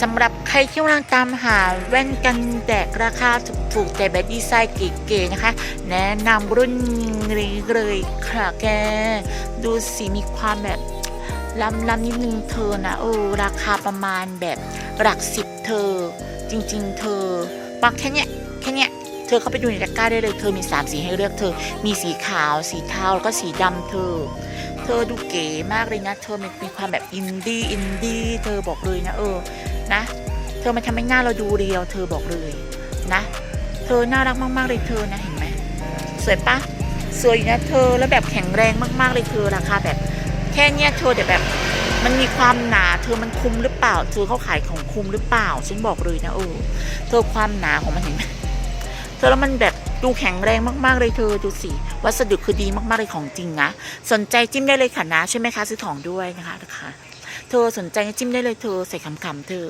สำหรับใครที่กำลังตามหาแว่นกันแดดราคาถูกๆ แต่แบบดีไซน์เก๋ๆนะคะ แนะนำรุ่นนี้เลยค่ะแก ดูสิมีความแบบล้ำล้ำนิดนึงเธอนะเออราคาประมาณแบบหลักสิบเธอ จริง ๆ เธอปักแค่เนี้ยแค่เนี้ยเธอเข้าไปดูในตะกร้าได้เลย เธอมีสามสีให้เลือกเธอ มีสีขาว สีเทาแล้วก็สีดำเธอ เธอดูเก๋มากเลยนะ เธอมีมีความแบบอินดี้อินดี้เธอบอกเลยนะเออ นะ เธอมันทำให้หน้าเราดูเรียว เธอบอกเลยนะ เธอน่ารักมาก ๆ เลยเธอนะเห็นไหมสวยปะสวยอยู่นะเธอแล้วแบบแข็งแรงมาก ๆ เลยเธอราคาแบบ แค่เนี้ยเธอแต่แบบมันมีความหนา เธอมันคุมหรือเปล่า เธอเขาขายของคุมหรือเปล่า ฉันบอกเลยนะเออเธอความหนาของมันเห็นไหมเธอแล้วมันแบบดูแข็งแรงมากๆเลยเธอดูสิวัสดุคือดีมากๆเลยของจริงนะสนใจจิ้มได้เลยค่ะนะใช่ไหมคะซื้อของด้วยนะคะนะคะ เธอสนใจจิ้มได้เลยเธอใส่ขำๆเธอ